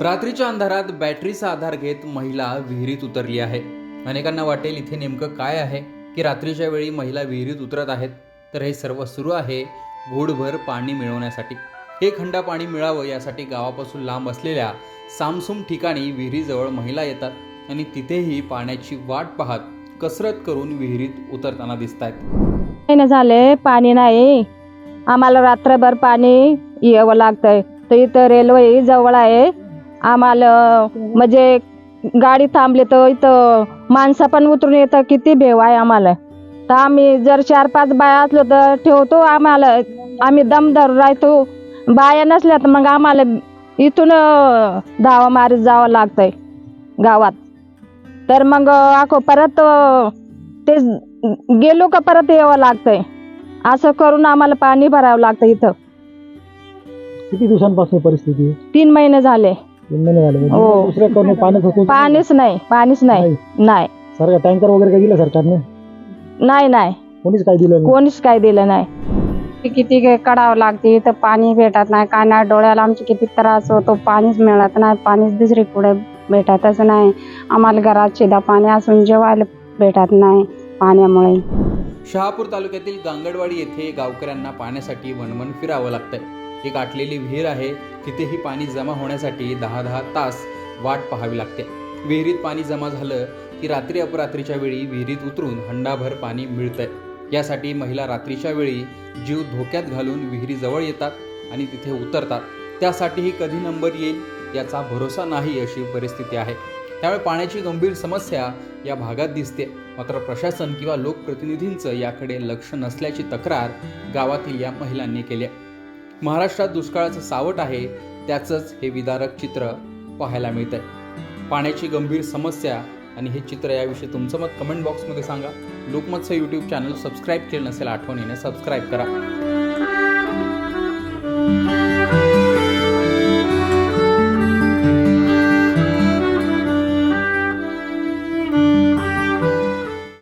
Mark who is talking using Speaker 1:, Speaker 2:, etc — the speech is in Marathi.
Speaker 1: रात्रीच्या अंधारात बॅटरीचा आधार घेत महिला विहिरीत उतरली आहे. अनेकांना वाटेल इथे नेमकं काय आहे की रात्रीच्या वेळी महिला विहिरीत उतरत आहेत. तर हे सर्व सुरू आहे घोडभर पाणी मिळवण्यासाठी. हे खंडा पाणी मिळावं यासाठी गावापासून लांब असलेल्या सामसूम ठिकाणी विहिरीजवळ महिला येतात आणि तिथेही पाण्याची वाट पाहत कसरत करून विहिरीत उतरताना दिसत आहेत
Speaker 2: झाले? पाणी नाही. आम्हाला रात्रभर पाणी यावं लागतंय. तर इथं रेल्वे जवळ आहे. आम्हाला म्हणजे गाडी थांबली तर इथं माणसं पण उतरून येतं किती भेव आहे आम्हाला. तर आम्ही जर चार पाच बाया असलो तर ठेवतो आम्हाला. आम्ही दम धरून राहतो. बाया नसल्या तर मग आम्हाला इथून धावा मारीत जावं लागतंय गावात. तर मग आखो परत ते गेलो का परत यावं लागतंय. असं करून आम्हाला पाणी भरावं लागतं इथं.
Speaker 3: किती दिवसांपासून परिस्थिती?
Speaker 2: तीन महिने झाले.
Speaker 3: म्हणजे
Speaker 2: हो. पाणीच नाही पाणीच नाही नाही.
Speaker 3: सरकार टँकर वगैरे काय दिलं सरकारने?
Speaker 2: नाही नाही.
Speaker 3: कोणीच काय दिलं नाही?
Speaker 2: कोणीच काही दिलं नाही.
Speaker 4: किती काय काढावं लागते इथं पाणी भेटत नाही. काय नाही डोळ्याला आमचे किती त्रास होतो. पाणीच मिळत नाही पाणीच दुसरी पुढे भेटतच नाही. आम्हाला घरात शिदा पाणी असून जेवायला भेटत नाही पाण्यामुळे.
Speaker 1: शहापूर तालुक्यातील गांगडवाडी येथे गावकऱ्यांना पाण्यासाठी वणवण फिरावं लागतंय. ही गाठलेली विहीर आहे. तिथेही पाणी जमा होण्यासाठी दहा दहा तास वाट पाहावी लागते. विहिरीत पाणी जमा झालं की रात्री अपरात्रीच्या वेळी विहिरीत उतरून हंडाभर पाणी मिळतंय. यासाठी महिला रात्रीच्या वेळी जीव धोक्यात घालून विहिरीजवळ येतात आणि तिथे उतरतात. त्यासाठीही कधी नंबर येईल याचा भरोसा नाही अशी परिस्थिती आहे. त्यामुळे पाण्याची गंभीर समस्या या भागात दिसते. मात्र प्रशासन किंवा लोकप्रतिनिधींचं याकडे लक्ष नसल्याची तक्रार गावातील या महिलांनी केली आहे. महाराष्ट्रात दुष्काळाचं सावट आहे त्याचंच हे विदारक चित्र पाहायला मिळतंय. पाण्याची गंभीर समस्या आणि हे चित्र याविषयी तुमचं मत कमेंट बॉक्समध्ये सांगा. लोकमतचं यूट्यूब चॅनल सबस्क्राईब केलं नसेल आठवणीने सबस्क्राईब करा.